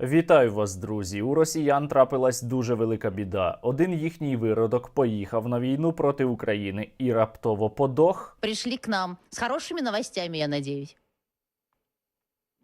Вітаю вас, друзі! У росіян трапилась дуже велика біда. Один їхній виродок поїхав на війну проти України і раптово подох. Прийшли к нам з хорошими новостями, я надеюсь.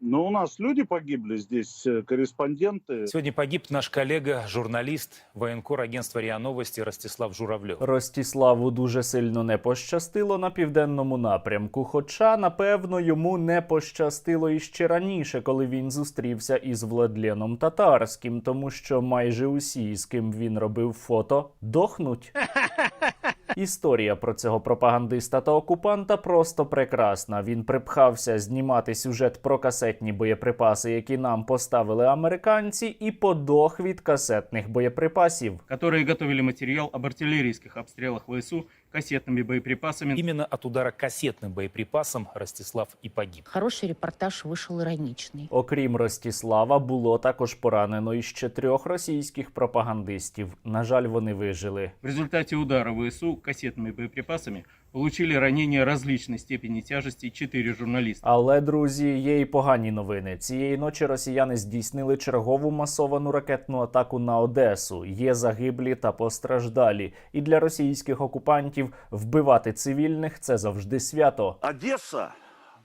Ну, у нас люди погибли здесь, э, корреспонденты. Сегодня погиб наш коллега, журналист, военкор агентства РИА Новости Ростислав Журавлев. Ростіславу дуже сильно не пощастило на південному напрямку. Хоча, напевно, йому не пощастило іще раніше, коли він зустрівся із Владленом Татарським, тому що майже усі, з ким він робив фото, дохнуть. Історія про цього пропагандиста та окупанта просто прекрасна. Він припхався знімати сюжет про касетні боєприпаси, які нам поставили американці, і подох від касетних боєприпасів. які готовили матеріал об артилерійських обстрілах ВСУ кассетными боеприпасами. Именно от удара кассетным боеприпасом Ростислав и погиб. Хороший репортаж вышел ироничный. Окрім Ростіслава, було також поранено іще трьох російських пропагандистів. На жаль, вони вижили. В результате удара ВСУ кассетными боеприпасами получили ранення различної степені тяжесті чотири журналісти. Але, друзі, є і погані новини. Цієї ночі росіяни здійснили чергову масовану ракетну атаку на Одесу. Є загиблі та постраждалі. І для російських окупантів вбивати цивільних це завжди свято. Одесса,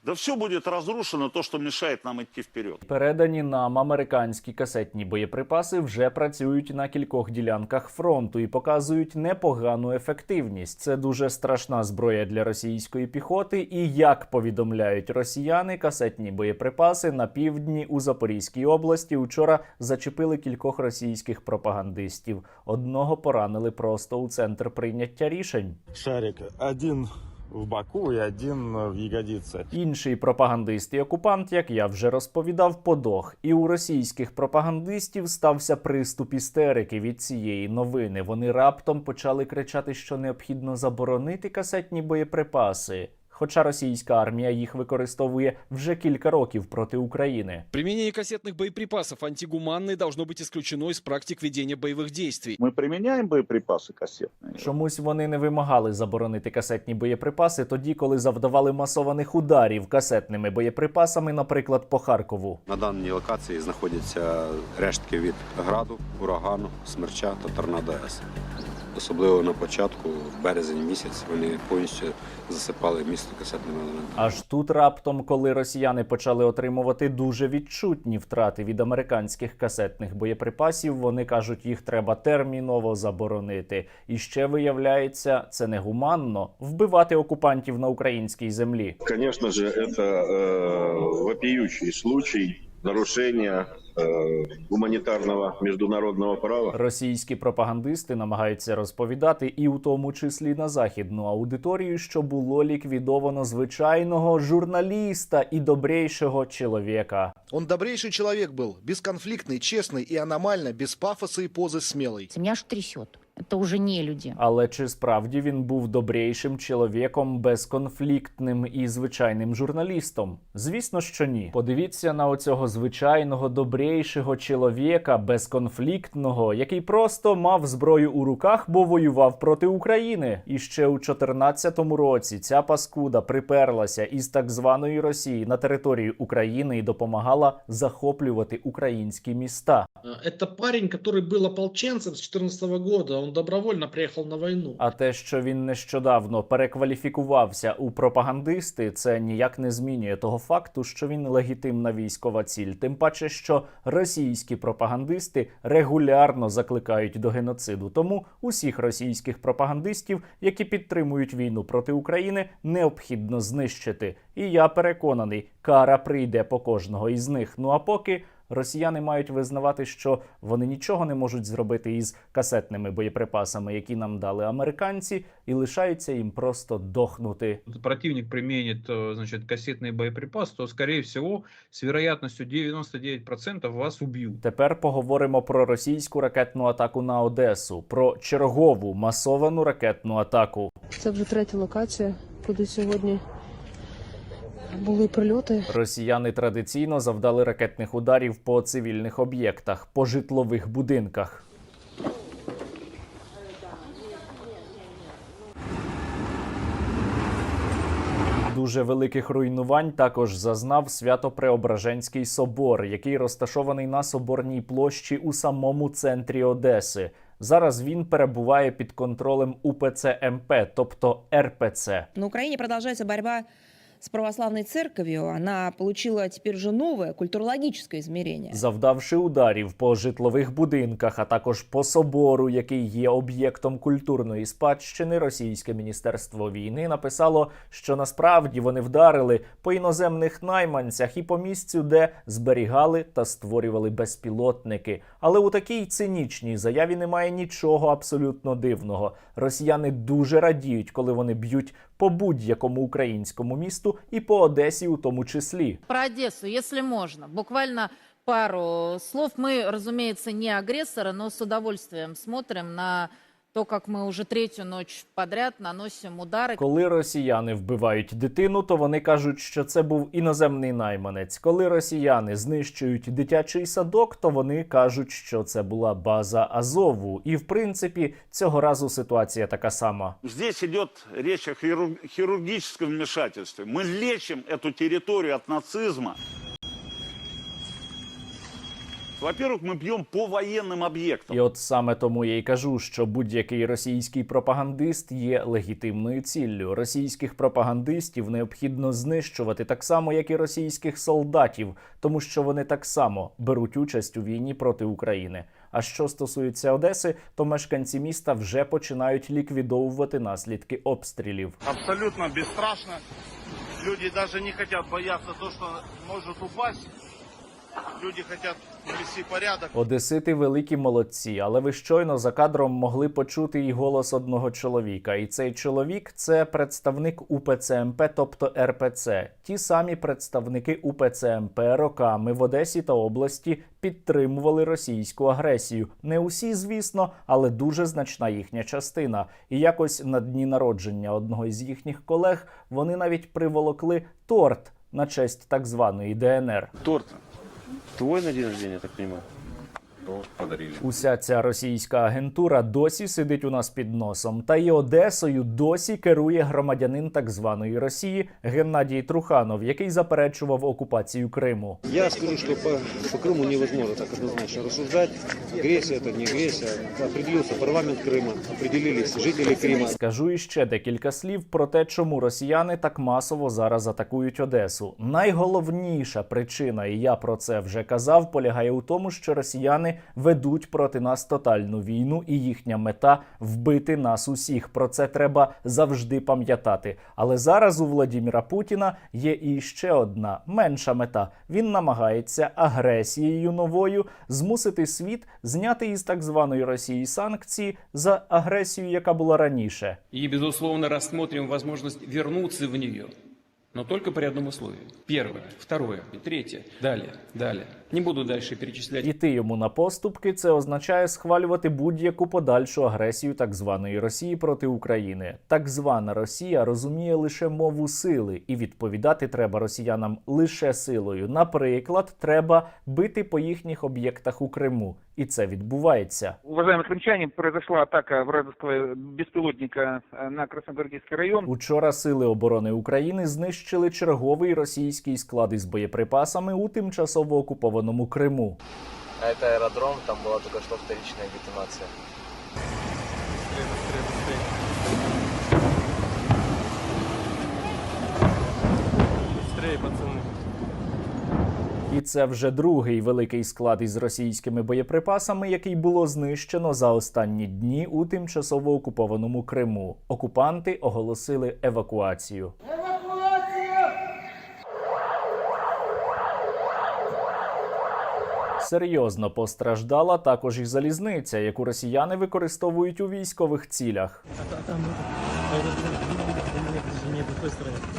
да все будет разрушено, то, что мешает нам идти вперед. Передані нам американські касетні боєприпаси вже працюють на кількох ділянках фронту і показують непогану ефективність. Це дуже страшна зброя для російської піхоти. І як повідомляють росіяни, касетні боєприпаси на півдні у Запорізькій області учора зачепили кількох російських пропагандистів. Одного поранили просто у центр прийняття рішень. шарик. Один в Баку і один в ягодице. Інший пропагандист і окупант, як я вже розповідав, подох. І у російських пропагандистів стався приступ істерики від цієї новини. Вони раптом почали кричати, що необхідно заборонити касетні боєприпаси Хоча російська армія їх використовує вже кілька років проти України. Применение кассетных боеприпасов антигуманной должно быть исключено из практик ведения боевых действий. Мы применяем боеприпасы кассетные. Чомусь вони не вимагали заборонити касетні боєприпаси тоді, коли завдавали масованих ударів касетними боєприпасами, наприклад, по Харкову. На даній локації знаходяться рештки від граду, урагану, смерча та торнадо С. Особливо на початку, в березень місяць, вони повністю засипали місто касетними елементами. Аж тут раптом, коли росіяни почали отримувати дуже відчутні втрати від американських касетних боєприпасів, вони кажуть, їх треба терміново заборонити. І ще виявляється, це негуманно вбивати окупантів на українській землі. Конечно же, это э, вопиющий случай нарушения э, гуманитарного международного права. Російські пропагандисти намагаються розповідати, і у тому числі на західну аудиторію, що було ліквідовано звичайного журналіста і добрейшого чоловіка. Он добрейший человек был, бесконфликтный, честный и аномально, без пафоса и позы смелый. Меня аж трясет. Это уже не люди. Але чи справді він був добрейшим чоловіком, безконфліктним і звичайним журналістом? Звісно, що ні. Подивіться на оцього звичайного добрейшого чоловіка, безконфліктного, який просто мав зброю у руках, бо воював проти України. І ще у 14-му році ця паскуда приперлася із так званої Росії на територію України і допомагала захоплювати українські міста. Это парень, который был ополченцем с 14 года. Он добровольно приехал на войну. А те, що він нещодавно перекваліфікувався у пропагандисти, це ніяк не змінює того факту, що він легітимна військова ціль. Тим паче, що російські пропагандисти регулярно закликають до геноциду. Тому усіх російських пропагандистів, які підтримують війну проти України, необхідно знищити. І я переконаний, кара прийде по кожного із них. Ну а поки. Росіяни мають визнавати, що вони нічого не можуть зробити із касетними боєприпасами, які нам дали американці, і лишаються їм просто дохнути. Противник применит, э, значит, кассетный боеприпас, то, скорее всего, с вероятностью 99% вас убьют. Тепер поговоримо про російську ракетну атаку на Одесу, про чергову масовану ракетну атаку. Це вже третя локація, куди сьогодні були прильоти. Росіяни традиційно завдали ракетних ударів по цивільних об'єктах, по житлових будинках. дуже великих руйнувань також зазнав Свято-Преображенський собор, який розташований на соборній площі у самому центрі Одеси. Зараз він перебуває під контролем УПЦ МП, тобто РПЦ. На Украине продолжается борьба с православной церковью. Она получила теперь уже новое культурологическое измерение. завдавши ударів по житлових будинках, а також по собору, який є об'єктом культурної спадщини, російське міністерство війни написало, що насправді вони вдарили по іноземних найманцях і по місцю, де зберігали та створювали безпілотники. Але у такій цинічній заяві немає нічого абсолютно дивного. Росіяни дуже радіють, коли вони б'ють по будь-якому українському місту і по Одесі, у тому числі. Про Одесу, якщо можна, буквально пару слов. Мы, разумеется, не агрессоры, но с удовольствием смотрим на то, как мы уже третью ночь подряд наносим удары. Коли росіяни вбивають дитину, то вони кажуть, що це був іноземний найманець. Коли росіяни знищують дитячий садок, то вони кажуть, що це була база Азову. І в принципі цього разу ситуація така сама. Здесь идет речь о хирург- хирургическом вмешательстве. Мы лечим эту территорию от нацизма. Во-первых, мы бьем по военным объектам. І от саме тому я й кажу, що будь-який російський пропагандист є легітимною ціллю. Російських пропагандистів необхідно знищувати так само, як і російських солдатів, тому що вони так само беруть участь у війні проти України. А що стосується Одеси, то мешканці міста вже починають ліквідовувати наслідки обстрілів. Абсолютно бесстрашно. Люди даже не хотят бояться то, что может упасть. Люди хотят навести порядок. Одесити великі молодці, але ви щойно за кадром могли почути і голос одного чоловіка. І цей чоловік це представник УПЦ МП, тобто РПЦ. Ті самі представники УПЦ МП роками в Одесі та області підтримували російську агресію. Не усі, звісно, але дуже значна їхня частина. І якось на дні народження одного із їхніх колег вони навіть приволокли торт на честь так званої ДНР. Торт твой на день рождения, я так понимаю? Подарили. Уся ця російська агентура досі сидить у нас під носом. Та і Одесою досі керує громадянин так званої Росії Геннадій Труханов, який заперечував окупацію Криму. Я скажу, что по, по Крыму невозможно так однозначно рассуждать. Агрессия это не агрессия. Определился парламент Крыма, определились жители Крыма. Скажу іще декілька слів про те, чому росіяни так масово зараз атакують Одесу. Найголовніша причина, і я про це вже казав, полягає у тому, що росіяни ведуть проти нас тотальну війну, і їхня мета вбити нас усіх. Про це треба завжди пам'ятати. Але зараз у Владіміра Путіна є і ще одна менша мета. Він намагається агресією новою змусити світ зняти із так званої Росії санкції за агресію, яка була раніше. И, безусловно, рассмотрим возможность вернуться в нее. Но только при одном условии. Первое, второе, третье. Далее, далее. Не буду дальше перечислять. Іти йому на поступки це означає схвалювати будь-яку подальшу агресію так званої Росії проти України. Так звана Росія розуміє лише мову сили, і відповідати треба росіянам лише силою. Наприклад, треба бити по їхніх об'єктах у Криму, і це відбувається. Уважаемые крымчане, произошла атака вражеского беспилотника э, на Красногвардейский район. Учора сили оборони України знищили черговий російський склад із боєприпасами у тимчасово окупованому Криму. А это аэродром, там была только что вторичная детонация. Быстрее, пацаны. І це вже другий великий склад із російськими боєприпасами, який було знищено за останні дні у тимчасово окупованому Криму. Окупанти оголосили евакуацію. Серйозно постраждала також і залізниця, яку росіяни використовують у військових цілях.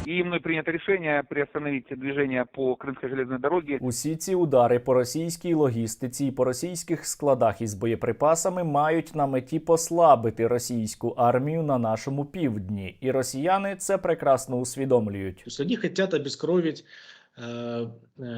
И мной принято решение приостановить движение по Крымской железной дороге. Усі ці удари по російській логістиці і по російських складах із боєприпасами мають на меті послабити російську армію на нашому півдні, і росіяни це прекрасно усвідомлюють. То есть они хотят обескровить э, э,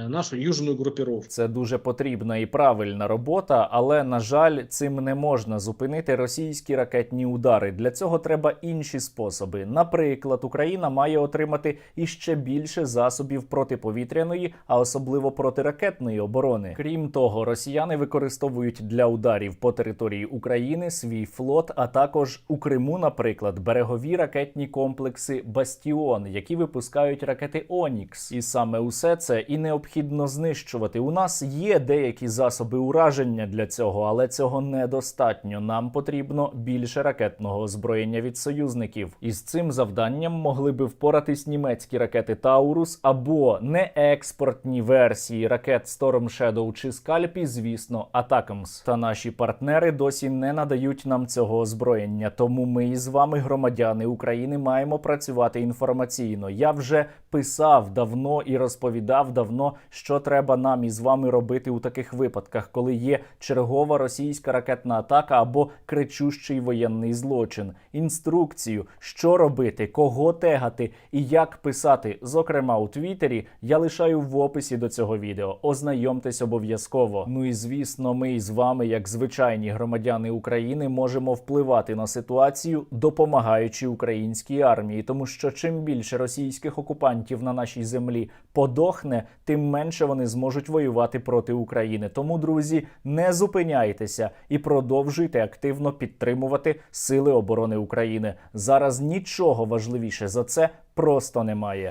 нашу южную группировку. Це дуже потрібна і правильна робота, але на жаль, цим не можна зупинити російські ракетні удари. Для цього треба інші способи. Наприклад, Україна має отримати іще більше засобів протиповітряної, а особливо протиракетної оборони. Крім того, росіяни використовують для ударів по території України свій флот, а також у Криму, наприклад, берегові ракетні комплекси Бастіон, які випускають ракети Онікс. І саме усе це і необхідно знищувати. У нас є деякі засоби ураження для цього, але цього недостатньо. Нам потрібно більше ракетного озброєння від союзників. І з цим завданням могли би впоратись німецькі ракети Таурус або неекспортні версії ракет Storm Shadow чи Скальпі, звісно, Атакамс. Та наші партнери досі не надають нам цього озброєння. Тому ми із вами, громадяни України, маємо працювати інформаційно. Я вже писав давно і розповідав давно, що треба нам із вами робити у таких випадках, коли є чергова російська ракетна атака або кричущий воєнний злочин. Інструкцію, що робити, кого тегати і як писати, зокрема у Твіттері, я лишаю в описі до цього відео. Ознайомтесь обов'язково. Ну і звісно, ми із вами, як звичайні громадяни України, можемо впливати на ситуацію, допомагаючи українській армії, тому що чим більше російських окупантів на нашій землі подохне, тим менше вони зможуть воювати проти України. Тому, друзі, не зупиняйтеся і продовжуйте активно підтримувати Сили оборони України. Зараз нічого важливіше за це просто немає.